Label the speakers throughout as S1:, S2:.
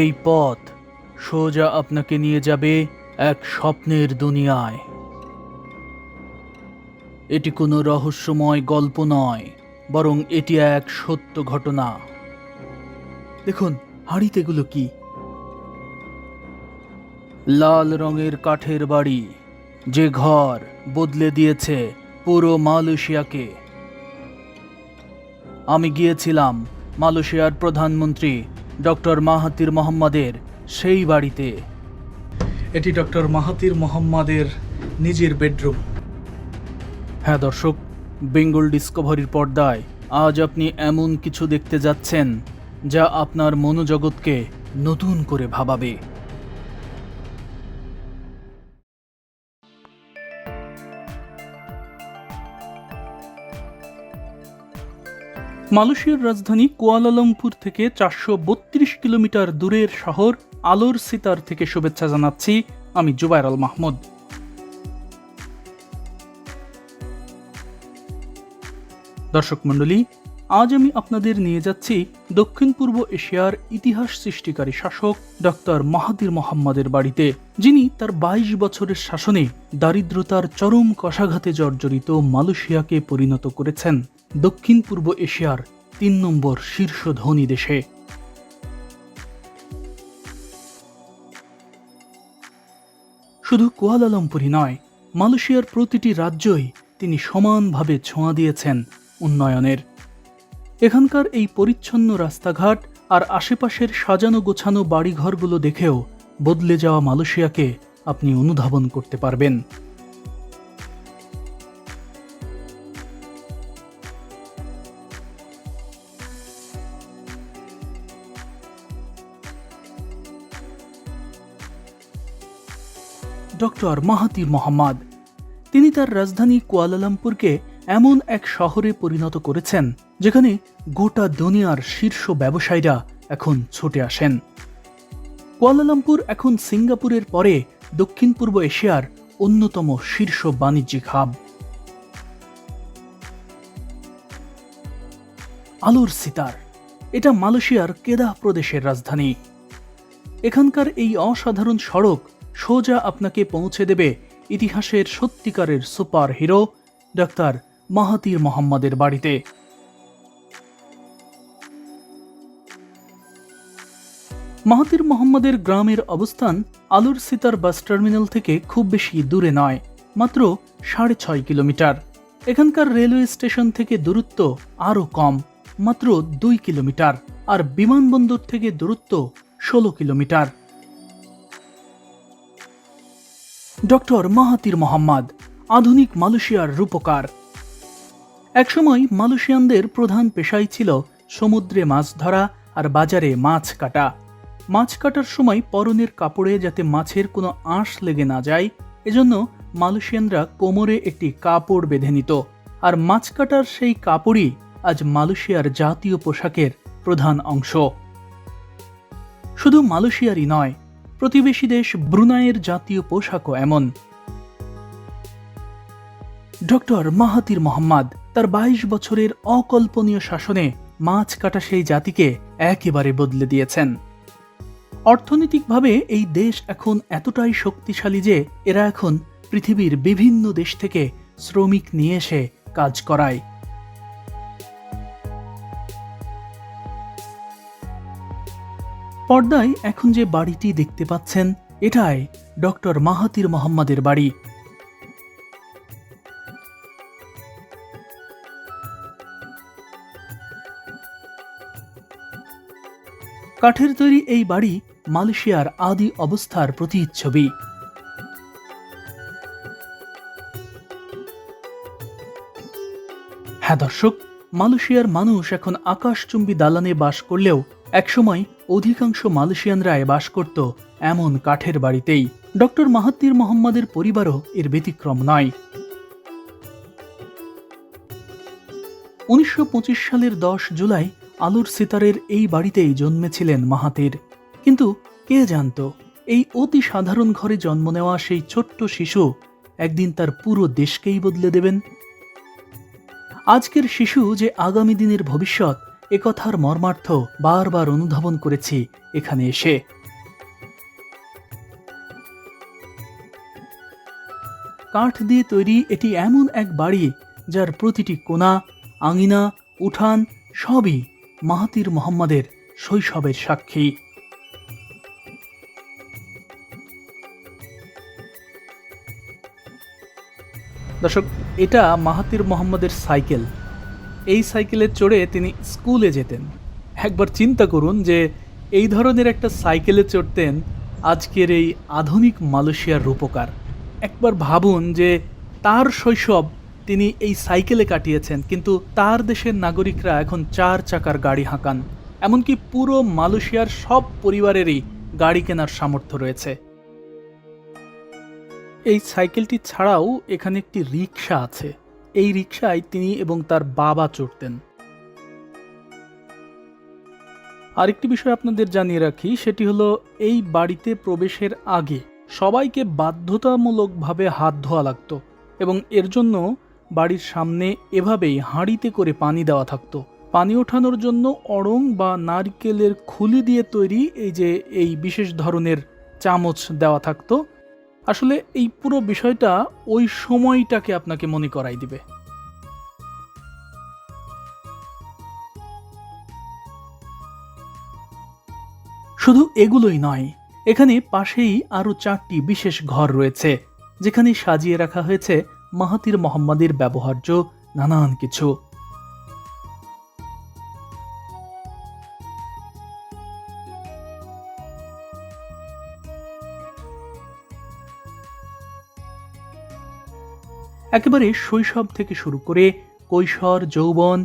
S1: এই পথ সোজা আপনাকে নিয়ে যাবে এক স্বপ্নের দুনিয়ায় এটি কোনো রহস্যময় গল্প নয় বরং এটি এক সত্য ঘটনা
S2: দেখুন হাঁড়িতেগুলো কি
S1: লাল রঙের কাঠের বাড়ি যে ঘর বদলে দিয়েছে পুরো মালয়েশিয়াকে আমি গিয়েছিলাম মালয়েশিয়ার প্রধানমন্ত্রী ডক্টর মাহাতির মোহাম্মদের সেই বাড়িতে
S2: এটি ডক্টর মাহাতির মোহাম্মদের নিজের বেডরুম
S1: হ্যাঁ দর্শক বেঙ্গল ডিসকভারির পর্দায় আজ আপনি এমন কিছু দেখতে যাচ্ছেন যা আপনার মনোজগৎকে নতুন করে ভাবাবে মালয়েশিয়ার রাজধানী কুয়ালালামপুর থেকে চারশো বত্রিশ কিলোমিটার দূরের শহর আলোর সিতার থেকে শুভেচ্ছা জানাচ্ছি আমি জুবাইর আল মাহমুদ দর্শক মণ্ডলী আজ আমি আপনাদের নিয়ে যাচ্ছি দক্ষিণ পূর্ব এশিয়ার ইতিহাস সৃষ্টিকারী শাসক ডক্টর মাহাদির মোহাম্মদের বাড়িতে যিনি তার ২২ বছরের শাসনে দারিদ্রতার চরম কষাঘাতে জর্জরিত মালয়েশিয়াকে পরিণত করেছেন দক্ষিণ পূর্ব এশিয়ার তিন নম্বর শীর্ষ ধনী দেশে শুধু কুয়ালালামপুরই নয় মালয়েশিয়ার প্রতিটি রাজ্যই তিনি সমানভাবে ছোঁয়া দিয়েছেন উন্নয়নের এখানকার এই পরিচ্ছন্ন রাস্তাঘাট আর আশেপাশের সাজানো গোছানো বাড়িঘরগুলো দেখেও বদলে যাওয়া মালয়েশিয়াকে আপনি অনুধাবন করতে পারবেন ডক্টর মাহাতির মোহাম্মদ তিনি তার রাজধানী কুয়ালালামপুরকে এমন এক শহরে পরিণত করেছেন যেখানে গোটা দুনিয়ার শীর্ষ ব্যবসায়ীরা এখন ছুটে আসেন কুয়ালালামপুর এখন সিঙ্গাপুরের পরে দক্ষিণ পূর্ব এশিয়ার অন্যতম শীর্ষ বাণিজ্যিক হাব আলোর সিতার এটা মালয়েশিয়ার কেদাহ প্রদেশের রাজধানী এখানকার এই অসাধারণ সড়ক সোজা আপনাকে পৌঁছে দেবে ইতিহাসের সত্যিকারের সুপার হিরো ডাক্তার মাহাতির মোহাম্মদের বাড়িতে মাহাতির মোহাম্মদের গ্রামের অবস্থান আলুর সিতার বাস টার্মিনাল থেকে খুব বেশি দূরে নয় মাত্র সাড়ে ছয় কিলোমিটার এখানকার রেলওয়ে স্টেশন থেকে দূরত্ব আরও কম মাত্র দুই কিলোমিটার আর বিমানবন্দর থেকে দূরত্ব ষোলো কিলোমিটার ডক্টর মাহাতির মোহাম্মদ আধুনিক মালয়েশিয়ার রূপকার একসময় মালয়েশিয়ানদের প্রধান পেশাই ছিল সমুদ্রে মাছ ধরা আর বাজারে মাছ কাটা মাছ কাটার সময় পরনের কাপড়ে যাতে মাছের কোনো আঁশ লেগে না যায় এজন্য মালয়েশিয়ানরা কোমরে একটি কাপড় বেঁধে নিত আর মাছ কাটার সেই কাপড়ই আজ মালয়েশিয়ার জাতীয় পোশাকের প্রধান অংশ শুধু মালয়েশিয়ারই নয় প্রতিবেশী দেশ ব্রুনাইয়ের জাতীয় পোশাকও এমন ডক্টর মাহাতির মোহাম্মদ তার ২২ বছরের অকল্পনীয় শাসনে মাছ কাটা সেই জাতিকে একেবারে বদলে দিয়েছেন অর্থনৈতিকভাবে এই দেশ এখন এতটাই শক্তিশালী যে এরা এখন পৃথিবীর বিভিন্ন দেশ থেকে শ্রমিক নিয়ে এসে কাজ করায় পর্দায় এখন যে বাড়িটি দেখতে পাচ্ছেন এটাই ডক্টর মাহাতির মোহাম্মদের বাড়ি কাঠের তৈরি এই বাড়ি মালয়েশিয়ার আদি অবস্থার প্রতিচ্ছবি হ্যাঁ দর্শক মালয়েশিয়ার মানুষ এখন আকাশচুম্বী দালানে বাস করলেও একসময় অধিকাংশ মালয়েশিয়ানরাই বাস করত এমন কাঠের বাড়িতেই ডক্টর মাহাত্তির মোহাম্মদের পরিবারও এর ব্যতিক্রম নয় উনিশশো সালের দশ জুলাই আলোর সিতারের এই বাড়িতেই জন্মেছিলেন মাহাতির কিন্তু কে জানত এই অতি সাধারণ ঘরে জন্ম নেওয়া সেই ছোট্ট শিশু একদিন তার পুরো দেশকেই বদলে দেবেন আজকের শিশু যে আগামী দিনের ভবিষ্যৎ একথার মর্মার্থ বারবার অনুধাবন করেছি এখানে এসে কাঠ দিয়ে তৈরি এটি এমন এক বাড়ি যার প্রতিটি কোনা আঙিনা উঠান সবই মাহাতির মোহাম্মদের শৈশবের সাক্ষী
S2: দর্শক এটা মাহাতির মোহাম্মদের সাইকেল এই সাইকেলে চড়ে তিনি স্কুলে যেতেন একবার চিন্তা করুন যে এই ধরনের একটা সাইকেলে চড়তেন আজকের এই আধুনিক মালয়েশিয়ার রূপকার একবার ভাবুন যে তার শৈশব তিনি এই সাইকেলে কাটিয়েছেন কিন্তু তার দেশের নাগরিকরা এখন চার চাকার গাড়ি হাঁকান এমনকি পুরো মালয়েশিয়ার সব পরিবারেরই গাড়ি কেনার সামর্থ্য রয়েছে এই সাইকেলটি ছাড়াও এখানে একটি রিক্সা আছে এই রিক্সায় তিনি এবং তার বাবা চড়তেন আরেকটি বিষয় আপনাদের জানিয়ে রাখি সেটি হলো এই বাড়িতে প্রবেশের আগে সবাইকে বাধ্যতামূলকভাবে হাত ধোয়া লাগতো এবং এর জন্য বাড়ির সামনে এভাবেই হাঁড়িতে করে পানি দেওয়া থাকতো পানি ওঠানোর জন্য অড়ং বা নারকেলের খুলি দিয়ে তৈরি এই যে এই বিশেষ ধরনের চামচ দেওয়া থাকতো আসলে এই পুরো বিষয়টা ওই সময়টাকে আপনাকে মনে করাই দিবে শুধু এগুলোই নয় এখানে পাশেই আরও চারটি বিশেষ ঘর রয়েছে যেখানে সাজিয়ে রাখা হয়েছে মাহাতির মোহাম্মদের ব্যবহার্য নানান কিছু একেবারে শৈশব থেকে শুরু করে কৈশোর যৌবন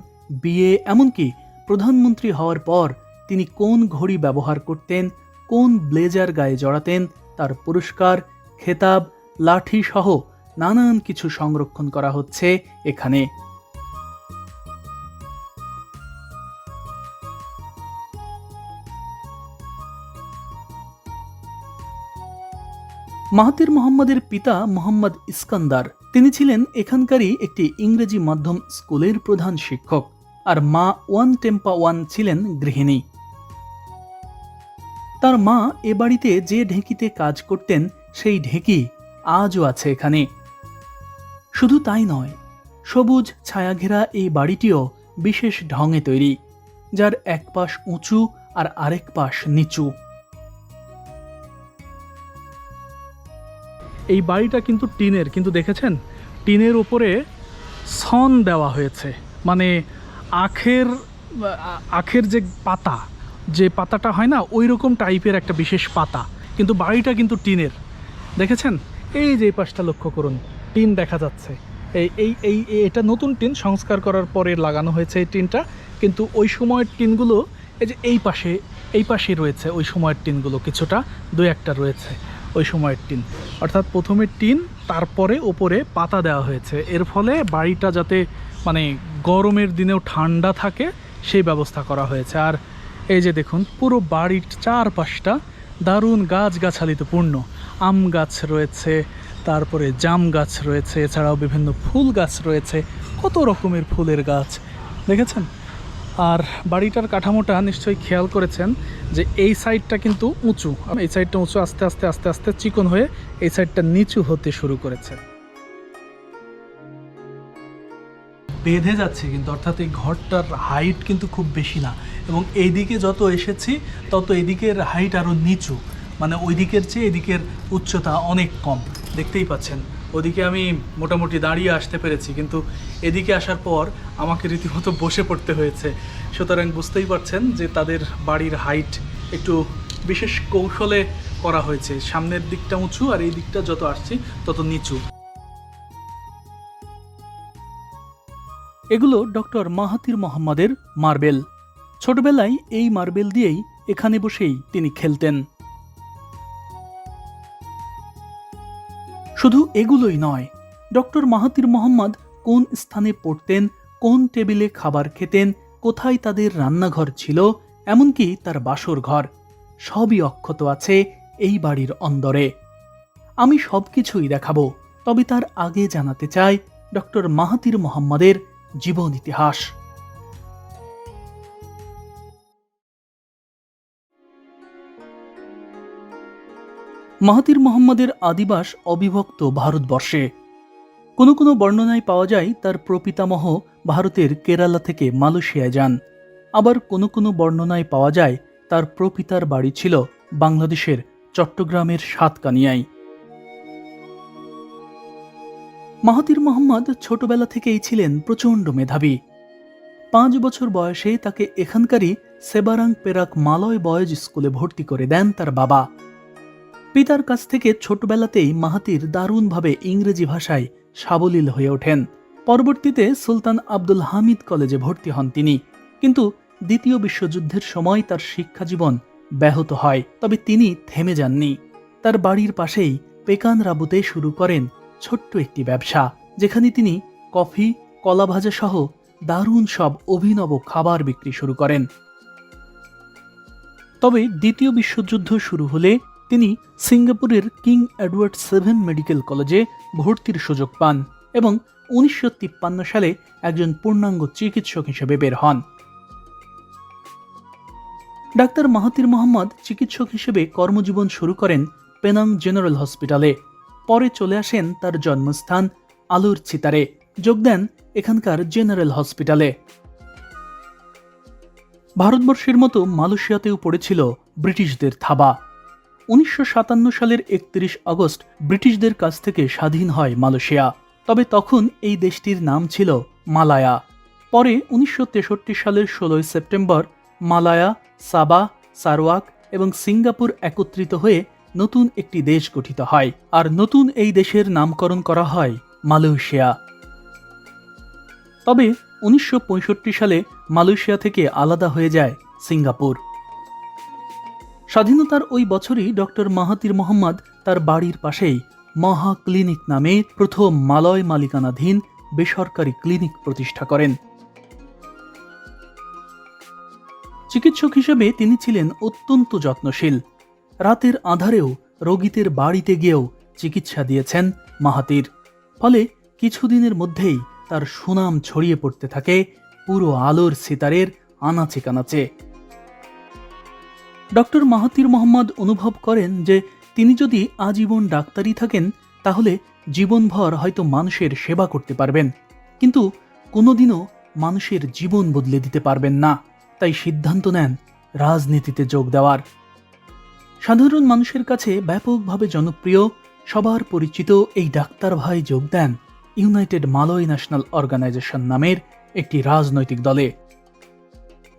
S2: বিয়ে এমনকি প্রধানমন্ত্রী হওয়ার পর তিনি কোন ঘড়ি ব্যবহার করতেন কোন ব্লেজার গায়ে জড়াতেন তার পুরস্কার খেতাব লাঠি সহ নানান কিছু সংরক্ষণ করা হচ্ছে এখানে মাহাতির মোহাম্মদের পিতা মোহাম্মদ ইস্কান্দার তিনি ছিলেন এখানকারই একটি ইংরেজি মাধ্যম স্কুলের প্রধান শিক্ষক আর মা ওয়ান টেম্পা ওয়ান ছিলেন গৃহিণী তার মা এ বাড়িতে যে ঢেঁকিতে কাজ করতেন সেই ঢেঁকি আজও আছে এখানে শুধু তাই নয় সবুজ ছায়াঘেরা এই বাড়িটিও বিশেষ ঢঙে তৈরি যার এক পাশ উঁচু আর আরেক পাশ নিচু এই বাড়িটা কিন্তু টিনের কিন্তু দেখেছেন টিনের ওপরে সন দেওয়া হয়েছে মানে আখের আখের যে পাতা যে পাতাটা হয় না ওই রকম টাইপের একটা বিশেষ পাতা কিন্তু বাড়িটা কিন্তু টিনের দেখেছেন এই যে পাশটা লক্ষ্য করুন টিন দেখা যাচ্ছে এই এই এই এটা নতুন টিন সংস্কার করার পরে লাগানো হয়েছে এই টিনটা কিন্তু ওই সময়ের টিনগুলো এই যে এই পাশে এই পাশে রয়েছে ওই সময়ের টিনগুলো কিছুটা দু একটা রয়েছে ওই সময়ের টিন অর্থাৎ প্রথমে টিন তারপরে ওপরে পাতা দেওয়া হয়েছে এর ফলে বাড়িটা যাতে মানে গরমের দিনেও ঠান্ডা থাকে সেই ব্যবস্থা করা হয়েছে আর এই যে দেখুন পুরো বাড়ির চারপাশটা দারুণ গাছগাছালিতে পূর্ণ আম গাছ রয়েছে তারপরে জাম গাছ রয়েছে এছাড়াও বিভিন্ন ফুল গাছ রয়েছে কত রকমের ফুলের গাছ দেখেছেন আর বাড়িটার কাঠামোটা নিশ্চয়ই খেয়াল করেছেন যে এই সাইডটা কিন্তু উঁচু এই সাইডটা উঁচু আস্তে আস্তে আস্তে আস্তে চিকন হয়ে এই সাইডটা নিচু হতে শুরু করেছে বেঁধে যাচ্ছে কিন্তু অর্থাৎ এই ঘরটার হাইট কিন্তু খুব বেশি না এবং এইদিকে যত এসেছি তত এদিকের হাইট আরও নিচু মানে ওই দিকের চেয়ে এদিকের উচ্চতা অনেক কম দেখতেই পাচ্ছেন ওদিকে আমি মোটামুটি দাঁড়িয়ে আসতে পেরেছি কিন্তু এদিকে আসার পর আমাকে রীতিমতো বসে পড়তে হয়েছে সুতরাং বুঝতেই পারছেন যে তাদের বাড়ির হাইট একটু বিশেষ কৌশলে করা হয়েছে সামনের দিকটা উঁচু আর এই দিকটা যত আসছি তত নিচু এগুলো ডক্টর মাহাতির মোহাম্মদের মার্বেল ছোটবেলায় এই মার্বেল দিয়েই এখানে বসেই তিনি খেলতেন শুধু এগুলোই নয় ডক্টর মাহাতির মোহাম্মদ কোন স্থানে পড়তেন কোন টেবিলে খাবার খেতেন কোথায় তাদের রান্নাঘর ছিল এমনকি তার বাসর ঘর সবই অক্ষত আছে এই বাড়ির অন্দরে আমি সব কিছুই দেখাব তবে তার আগে জানাতে চাই ডক্টর মাহাতির মোহাম্মদের জীবন ইতিহাস মাহাতির মোহাম্মদের আদিবাস অবিভক্ত ভারতবর্ষে কোনো কোনো বর্ণনায় পাওয়া যায় তার প্রপিতামহ ভারতের কেরালা থেকে মালয়েশিয়ায় যান আবার কোনো কোনো বর্ণনায় পাওয়া যায় তার প্রপিতার বাড়ি ছিল বাংলাদেশের চট্টগ্রামের সাতকানিয়ায় মাহাতির মোহাম্মদ ছোটবেলা থেকেই ছিলেন প্রচণ্ড মেধাবী পাঁচ বছর বয়সে তাকে এখানকারই সেবারাং পেরাক মালয় বয়েজ স্কুলে ভর্তি করে দেন তার বাবা পিতার কাছ থেকে ছোটবেলাতেই মাহাতির দারুণভাবে ইংরেজি ভাষায় সাবলীল হয়ে ওঠেন পরবর্তীতে সুলতান আব্দুল হামিদ কলেজে ভর্তি হন তিনি কিন্তু দ্বিতীয় বিশ্বযুদ্ধের সময় তার শিক্ষাজীবন ব্যাহত হয় তবে তিনি থেমে যাননি তার বাড়ির পাশেই পেকান রাবুতে শুরু করেন ছোট্ট একটি ব্যবসা যেখানে তিনি কফি কলা ভাজা সহ দারুণ সব অভিনব খাবার বিক্রি শুরু করেন তবে দ্বিতীয় বিশ্বযুদ্ধ শুরু হলে তিনি সিঙ্গাপুরের কিং এডওয়ার্ড সেভেন মেডিকেল কলেজে ভর্তির সুযোগ পান এবং উনিশশো সালে একজন পূর্ণাঙ্গ চিকিৎসক হিসেবে বের হন ডাক্তার মাহাতির মোহাম্মদ চিকিৎসক হিসেবে কর্মজীবন শুরু করেন পেনাং জেনারেল হসপিটালে পরে চলে আসেন তার জন্মস্থান আলুর চিতারে যোগ দেন এখানকার জেনারেল হসপিটালে ভারতবর্ষের মতো মালয়েশিয়াতেও পড়েছিল ব্রিটিশদের থাবা উনিশশো সালের একত্রিশ আগস্ট ব্রিটিশদের কাছ থেকে স্বাধীন হয় মালয়েশিয়া তবে তখন এই দেশটির নাম ছিল মালায়া পরে উনিশশো সালের ষোলোই সেপ্টেম্বর মালায়া সাবা সারওয়াক এবং সিঙ্গাপুর একত্রিত হয়ে নতুন একটি দেশ গঠিত হয় আর নতুন এই দেশের নামকরণ করা হয় মালয়েশিয়া তবে উনিশশো সালে মালয়েশিয়া থেকে আলাদা হয়ে যায় সিঙ্গাপুর স্বাধীনতার ওই বছরই ডক্টর মাহাতির মোহাম্মদ তার বাড়ির পাশেই মহা ক্লিনিক নামে প্রথম মালয় মালিকানাধীন বেসরকারি ক্লিনিক প্রতিষ্ঠা করেন চিকিৎসক হিসেবে তিনি ছিলেন অত্যন্ত যত্নশীল রাতের আধারেও রোগীদের বাড়িতে গিয়েও চিকিৎসা দিয়েছেন মাহাতির ফলে কিছুদিনের মধ্যেই তার সুনাম ছড়িয়ে পড়তে থাকে পুরো আলোর সিতারের আনাচে কানাচে ডক্টর মাহাতির মোহাম্মদ অনুভব করেন যে তিনি যদি আজীবন ডাক্তারই থাকেন তাহলে জীবনভর হয়তো মানুষের সেবা করতে পারবেন কিন্তু কোনোদিনও মানুষের জীবন বদলে দিতে পারবেন না তাই সিদ্ধান্ত নেন রাজনীতিতে যোগ দেওয়ার সাধারণ মানুষের কাছে ব্যাপকভাবে জনপ্রিয় সবার পরিচিত এই ডাক্তার ভাই যোগ দেন ইউনাইটেড মালয় ন্যাশনাল অর্গানাইজেশন নামের একটি রাজনৈতিক দলে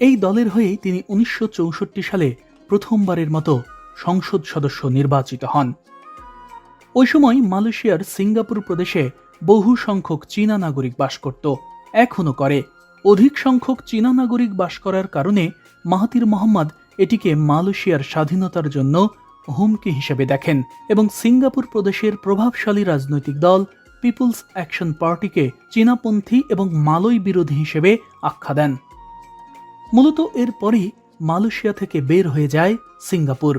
S2: এই দলের হয়ে তিনি উনিশশো সালে প্রথমবারের মতো সংসদ সদস্য নির্বাচিত হন ওই সময় মালয়েশিয়ার সিঙ্গাপুর প্রদেশে বহু সংখ্যক চীনা নাগরিক বাস করত এখনও করে অধিক সংখ্যক চীনা নাগরিক বাস করার কারণে মাহাতির মোহাম্মদ এটিকে মালয়েশিয়ার স্বাধীনতার জন্য হুমকি হিসেবে দেখেন এবং সিঙ্গাপুর প্রদেশের প্রভাবশালী রাজনৈতিক দল পিপুলস অ্যাকশন পার্টিকে চীনাপন্থী এবং মালয় বিরোধী হিসেবে আখ্যা দেন মূলত এরপরই মালয়েশিয়া থেকে বের হয়ে যায় সিঙ্গাপুর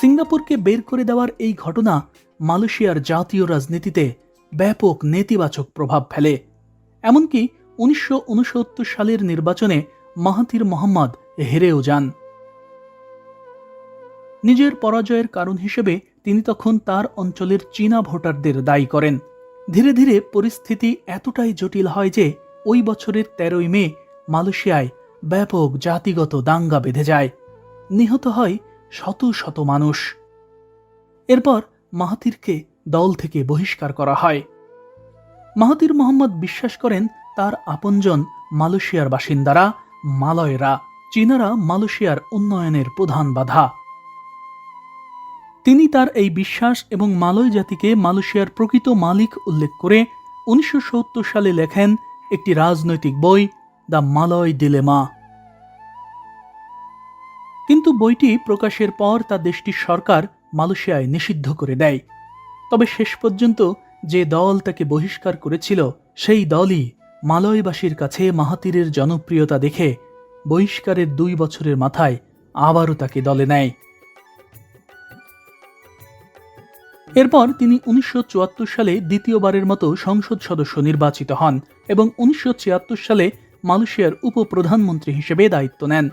S2: সিঙ্গাপুরকে বের করে দেওয়ার এই ঘটনা মালয়েশিয়ার জাতীয় রাজনীতিতে ব্যাপক নেতিবাচক প্রভাব ফেলে এমনকি উনিশশো সালের নির্বাচনে মাহাতির মোহাম্মদ হেরেও যান নিজের পরাজয়ের কারণ হিসেবে তিনি তখন তার অঞ্চলের চীনা ভোটারদের দায়ী করেন ধীরে ধীরে পরিস্থিতি এতটাই জটিল হয় যে ওই বছরের তেরোই মে মালয়েশিয়ায় ব্যাপক জাতিগত দাঙ্গা বেঁধে যায় নিহত হয় শত শত মানুষ এরপর মাহাতিরকে দল থেকে বহিষ্কার করা হয় মাহাতির মোহাম্মদ বিশ্বাস করেন তার আপনজন মালয়েশিয়ার বাসিন্দারা মালয়রা চীনারা মালয়েশিয়ার উন্নয়নের প্রধান বাধা তিনি তার এই বিশ্বাস এবং মালয় জাতিকে মালয়েশিয়ার প্রকৃত মালিক উল্লেখ করে উনিশশো সালে লেখেন একটি রাজনৈতিক বই দ্য মালয় ডিলেমা কিন্তু বইটি প্রকাশের পর তা দেশটির সরকার মালয়েশিয়ায় নিষিদ্ধ করে দেয় তবে শেষ পর্যন্ত যে দল তাকে বহিষ্কার করেছিল সেই দলই মালয়বাসীর কাছে মাহাতিরের জনপ্রিয়তা দেখে বহিষ্কারের দুই বছরের মাথায় আবারও তাকে দলে নেয় এরপর তিনি উনিশশো সালে দ্বিতীয়বারের মতো সংসদ সদস্য নির্বাচিত হন এবং উনিশশো সালে মালয়েশিয়ার উপপ্রধানমন্ত্রী হিসেবে দায়িত্ব নেন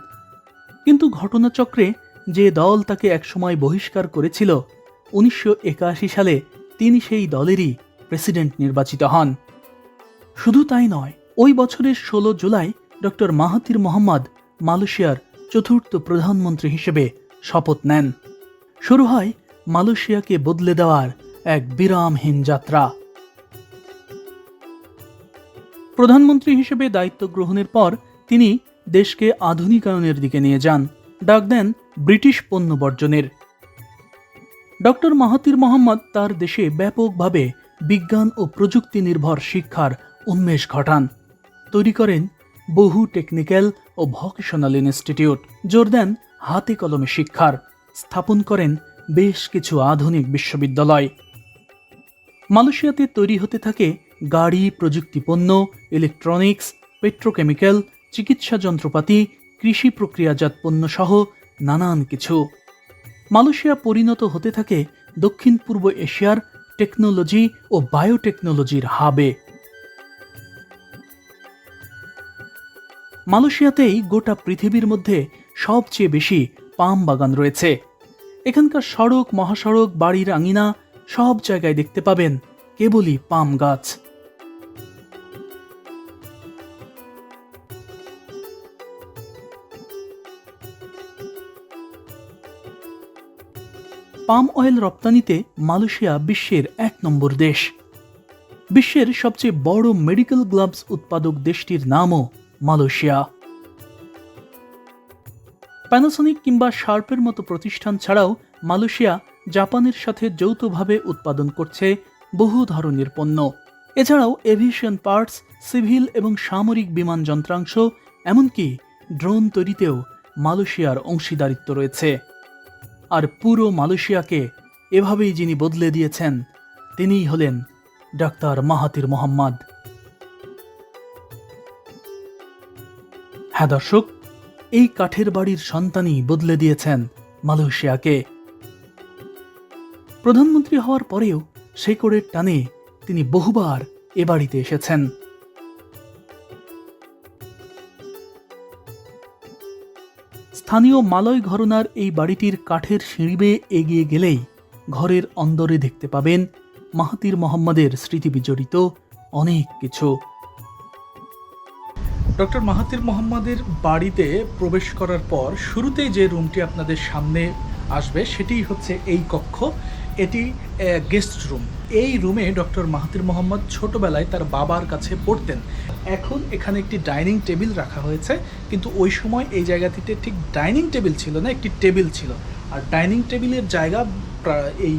S2: কিন্তু ঘটনাচক্রে যে দল তাকে একসময় বহিষ্কার করেছিল উনিশশো সালে তিনি সেই দলেরই প্রেসিডেন্ট নির্বাচিত হন শুধু তাই নয় ওই বছরের ষোলো জুলাই ডক্টর মাহাতির মোহাম্মদ মালয়েশিয়ার চতুর্থ প্রধানমন্ত্রী হিসেবে শপথ নেন শুরু হয় মালয়েশিয়াকে বদলে দেওয়ার এক বিরামহীন যাত্রা প্রধানমন্ত্রী হিসেবে দায়িত্ব গ্রহণের পর তিনি দেশকে আধুনিকায়নের দিকে নিয়ে যান ডাক দেন ব্রিটিশ পণ্য বর্জনের ডক্টর মাহাতির মোহাম্মদ তার দেশে ব্যাপকভাবে বিজ্ঞান ও প্রযুক্তি নির্ভর শিক্ষার উন্মেষ ঘটান তৈরি করেন বহু টেকনিক্যাল ও ভকেশনাল ইনস্টিটিউট জোর দেন হাতে কলমে শিক্ষার স্থাপন করেন বেশ কিছু আধুনিক বিশ্ববিদ্যালয় মালয়েশিয়াতে তৈরি হতে থাকে গাড়ি প্রযুক্তিপণ্য ইলেকট্রনিক্স পেট্রোকেমিক্যাল চিকিৎসা যন্ত্রপাতি কৃষি প্রক্রিয়াজাত পণ্য সহ নানান কিছু মালয়েশিয়া পরিণত হতে থাকে দক্ষিণ পূর্ব এশিয়ার টেকনোলজি ও বায়োটেকনোলজির হাবে মালয়েশিয়াতেই গোটা পৃথিবীর মধ্যে সবচেয়ে বেশি পাম বাগান রয়েছে এখানকার সড়ক মহাসড়ক বাড়ির আঙিনা সব জায়গায় দেখতে পাবেন কেবলই পাম গাছ পাম অয়েল রপ্তানিতে মালয়েশিয়া বিশ্বের এক নম্বর দেশ বিশ্বের সবচেয়ে বড় মেডিকেল গ্লাভস উৎপাদক দেশটির নামও মালয়েশিয়া প্যানাসনিক কিংবা শার্পের মতো প্রতিষ্ঠান ছাড়াও মালয়েশিয়া জাপানের সাথে যৌথভাবে উৎপাদন করছে বহু ধরনের পণ্য এছাড়াও এভিয়েশন পার্টস সিভিল এবং সামরিক বিমান যন্ত্রাংশ এমনকি ড্রোন তৈরিতেও মালয়েশিয়ার অংশীদারিত্ব রয়েছে আর পুরো মালয়েশিয়াকে এভাবেই যিনি বদলে দিয়েছেন তিনিই হলেন ডাক্তার মাহাতির মোহাম্মদ হ্যাঁ দর্শক এই কাঠের বাড়ির সন্তানই বদলে দিয়েছেন মালয়েশিয়াকে প্রধানমন্ত্রী হওয়ার পরেও শেকড়ের টানে তিনি বহুবার এ বাড়িতে এসেছেন স্থানীয় মালয় ঘরনার এই বাড়িটির কাঠের সিঁড়ি বেয়ে এগিয়ে গেলেই ঘরের অন্দরে দেখতে পাবেন মাহাতির মোহাম্মদের স্মৃতি বিজড়িত অনেক কিছু ডক্টর মাহাতির মোহাম্মদের বাড়িতে প্রবেশ করার পর শুরুতেই যে রুমটি আপনাদের সামনে আসবে সেটি হচ্ছে এই কক্ষ এটি গেস্ট রুম এই রুমে ডক্টর মাহাতির মোহাম্মদ ছোটবেলায় তার বাবার কাছে পড়তেন এখন এখানে একটি ডাইনিং টেবিল রাখা হয়েছে কিন্তু ওই সময় এই জায়গাটিতে ঠিক ডাইনিং টেবিল ছিল না একটি টেবিল ছিল আর ডাইনিং টেবিলের জায়গা এই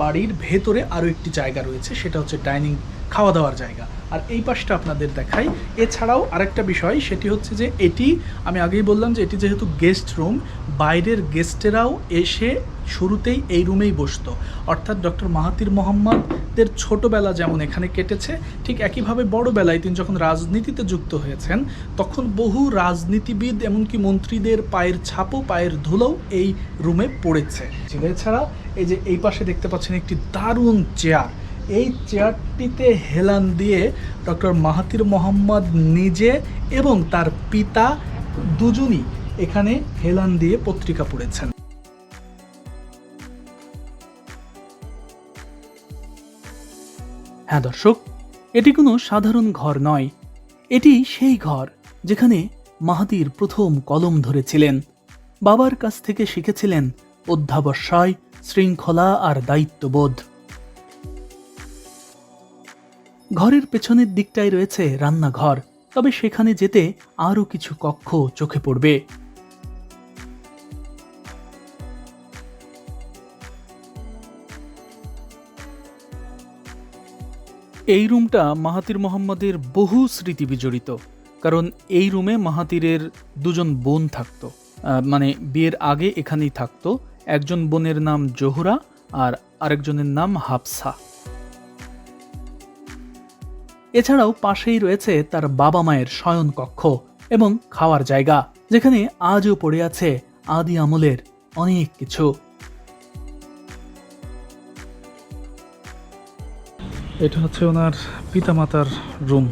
S2: বাড়ির ভেতরে আরও একটি জায়গা রয়েছে সেটা হচ্ছে ডাইনিং খাওয়া দাওয়ার জায়গা আর এই পাশটা আপনাদের দেখাই এছাড়াও আরেকটা বিষয় সেটি হচ্ছে যে এটি আমি আগেই বললাম যে এটি যেহেতু গেস্ট রুম বাইরের গেস্টেরাও এসে শুরুতেই এই রুমেই বসতো অর্থাৎ ডক্টর মাহাতির মোহাম্মদের ছোটোবেলা যেমন এখানে কেটেছে ঠিক একইভাবে বড়বেলায় তিনি যখন রাজনীতিতে যুক্ত হয়েছেন তখন বহু রাজনীতিবিদ এমনকি মন্ত্রীদের পায়ের ছাপও পায়ের ধুলোও এই রুমে পড়েছে এছাড়া এই যে এই পাশে দেখতে পাচ্ছেন একটি দারুণ চেয়ার এই চেয়ারটিতে হেলান দিয়ে ডক্টর মাহাতির মোহাম্মদ নিজে এবং তার পিতা দুজনই এখানে হেলান দিয়ে পত্রিকা পড়েছেন হ্যাঁ দর্শক এটি কোনো সাধারণ ঘর নয় এটি সেই ঘর যেখানে মাহাতির প্রথম কলম ধরেছিলেন বাবার কাছ থেকে শিখেছিলেন অধ্যাবসায় শৃঙ্খলা আর দায়িত্ববোধ ঘরের পেছনের দিকটায় রয়েছে রান্নাঘর তবে সেখানে যেতে আরও কিছু কক্ষ চোখে পড়বে এই রুমটা মাহাতির মোহাম্মদের বহু স্মৃতি বিজড়িত কারণ এই রুমে মাহাতিরের দুজন বোন থাকত মানে বিয়ের আগে এখানেই থাকতো একজন বোনের নাম জোহরা আর আরেকজনের নাম হাফসা এছাড়াও পাশেই রয়েছে তার বাবা মায়ের শয়ন কক্ষ এবং খাওয়ার জায়গা যেখানে আজও পড়ে আছে আদি আমলের অনেক কিছু এটা হচ্ছে ওনার পিতামাতার রুম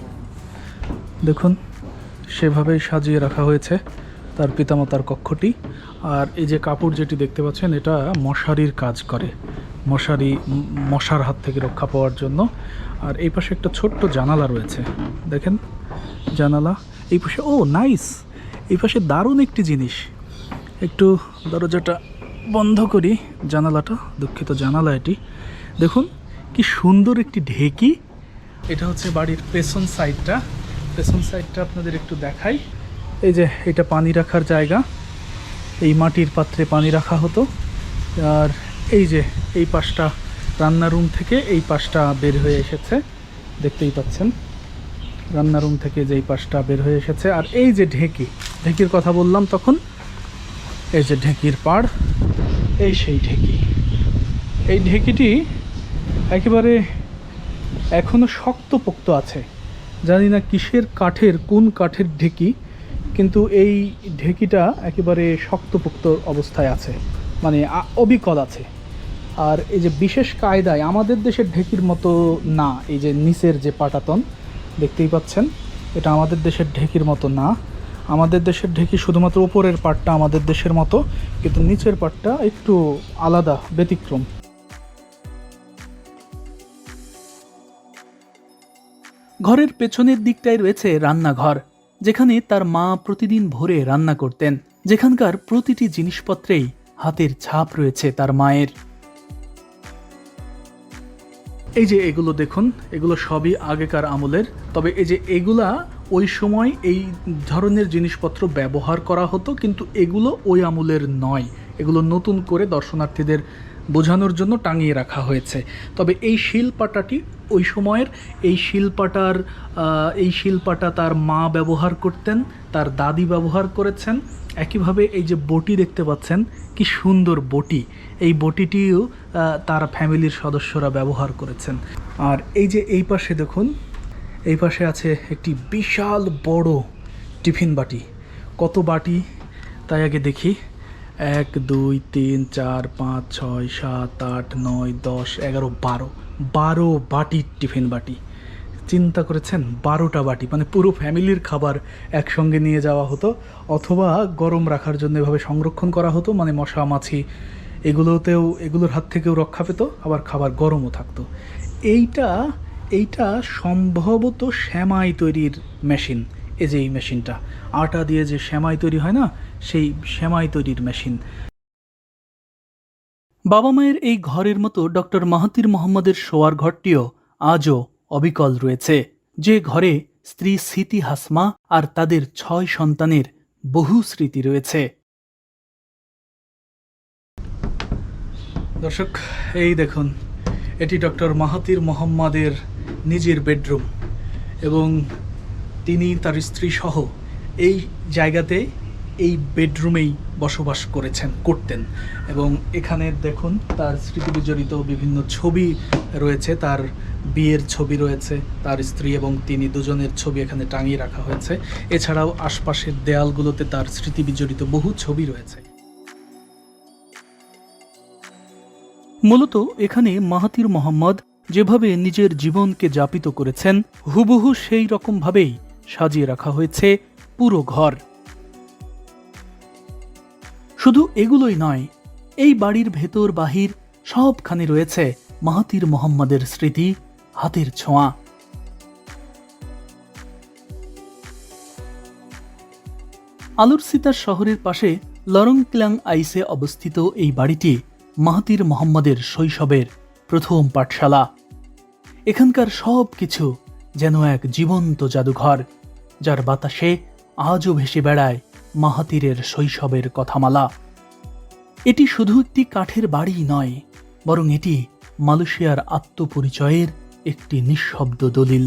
S2: দেখুন সেভাবেই সাজিয়ে রাখা হয়েছে তার পিতামাতার কক্ষটি আর এই যে কাপড় যেটি দেখতে পাচ্ছেন এটা মশারির কাজ করে মশারি মশার হাত থেকে রক্ষা পাওয়ার জন্য আর এই পাশে একটা ছোট্ট জানালা রয়েছে দেখেন জানালা এই পাশে ও নাইস এই পাশে দারুণ একটি জিনিস একটু দরজাটা বন্ধ করি জানালাটা দুঃখিত জানালা এটি দেখুন কি সুন্দর একটি ঢেকি এটা হচ্ছে বাড়ির পেছন সাইডটা পেছন সাইডটা আপনাদের একটু দেখাই এই যে এটা পানি রাখার জায়গা এই মাটির পাত্রে পানি রাখা হতো আর এই যে এই পাশটা রান্নার রুম থেকে এই পাশটা বের হয়ে এসেছে দেখতেই পাচ্ছেন রান্নার রুম থেকে যে এই পাশটা বের হয়ে এসেছে আর এই যে ঢেঁকি ঢেঁকির কথা বললাম তখন এই যে ঢেঁকির পাড় এই সেই ঢেঁকি এই ঢেঁকিটি একেবারে এখনও শক্তপোক্ত আছে জানি না কিসের কাঠের কোন কাঠের ঢেঁকি কিন্তু এই ঢেঁকিটা একেবারে শক্তপোক্ত অবস্থায় আছে মানে অবিকল আছে আর এই যে বিশেষ কায়দায় আমাদের দেশের ঢেকির মতো না এই যে নিচের যে পাটাতন দেখতেই পাচ্ছেন এটা আমাদের দেশের ঢেকির মতো না আমাদের দেশের ঢেকি শুধুমাত্র ওপরের পাটটা আমাদের দেশের মতো কিন্তু নিচের পাটটা একটু আলাদা ব্যতিক্রম ঘরের পেছনের দিকটায় রয়েছে রান্নাঘর যেখানে তার মা প্রতিদিন ভোরে রান্না করতেন যেখানকার প্রতিটি জিনিসপত্রেই হাতের ছাপ রয়েছে তার মায়ের এই যে এগুলো দেখুন এগুলো সবই আগেকার আমলের তবে এই যে এগুলা ওই সময় এই ধরনের জিনিসপত্র ব্যবহার করা হতো কিন্তু এগুলো ওই আমলের নয় এগুলো নতুন করে দর্শনার্থীদের বোঝানোর জন্য টাঙিয়ে রাখা হয়েছে তবে এই শিলপাটাটি ওই সময়ের এই শিলপাটার এই শিলপাটা তার মা ব্যবহার করতেন তার দাদি ব্যবহার করেছেন একইভাবে এই যে বটি দেখতে পাচ্ছেন কি সুন্দর বটি এই বটিটিও তার ফ্যামিলির সদস্যরা ব্যবহার করেছেন আর এই যে এই পাশে দেখুন এই পাশে আছে একটি বিশাল বড় টিফিন বাটি কত বাটি তাই আগে দেখি এক দুই তিন চার পাঁচ ছয় সাত আট নয় দশ এগারো বারো বারো বাটির টিফিন বাটি চিন্তা করেছেন বারোটা বাটি মানে পুরো ফ্যামিলির খাবার একসঙ্গে নিয়ে যাওয়া হতো অথবা গরম রাখার জন্য এভাবে সংরক্ষণ করা হতো মানে মশা মাছি এগুলোতেও এগুলোর হাত থেকেও রক্ষা পেত আবার খাবার গরমও থাকতো এইটা এইটা সম্ভবত শ্যামাই তৈরির মেশিন এই যে এই মেশিনটা আটা দিয়ে যে শ্যামাই তৈরি হয় না সেই শ্যামাই তৈরির মেশিন বাবা মায়ের এই ঘরের মতো ডক্টর মাহাতির মোহাম্মদের শোয়ার ঘরটিও আজও অবিকল রয়েছে যে ঘরে স্ত্রী স্মৃতি হাসমা আর তাদের ছয় সন্তানের বহু স্মৃতি রয়েছে দর্শক এই দেখুন এটি ডক্টর মাহাতির মোহাম্মদের নিজের বেডরুম এবং তিনি তার স্ত্রী সহ এই জায়গাতে এই বেডরুমেই বসবাস করেছেন করতেন এবং এখানে দেখুন তার স্মৃতিবিজড়িত বিভিন্ন ছবি রয়েছে তার বিয়ের ছবি রয়েছে তার স্ত্রী এবং তিনি দুজনের ছবি এখানে টাঙিয়ে রাখা হয়েছে এছাড়াও আশপাশের দেয়ালগুলোতে তার স্মৃতিবিজড়িত বহু ছবি রয়েছে মূলত এখানে মাহাতির মোহাম্মদ যেভাবে নিজের জীবনকে যাপিত করেছেন হুবহু সেই রকমভাবেই সাজিয়ে রাখা হয়েছে পুরো ঘর শুধু এগুলোই নয় এই বাড়ির ভেতর বাহির সবখানে রয়েছে মাহাতির মোহাম্মদের স্মৃতি হাতের ছোঁয়া আলুর সিতার শহরের পাশে লরংকিলাং আইসে অবস্থিত এই বাড়িটি মাহাতির মোহাম্মদের শৈশবের প্রথম পাঠশালা এখানকার সব কিছু যেন এক জীবন্ত জাদুঘর যার বাতাসে আজও ভেসে বেড়ায় মাহাতিরের শৈশবের কথামালা এটি শুধু একটি কাঠের বাড়ি নয় বরং এটি মালয়েশিয়ার আত্মপরিচয়ের একটি নিঃশব্দ দলিল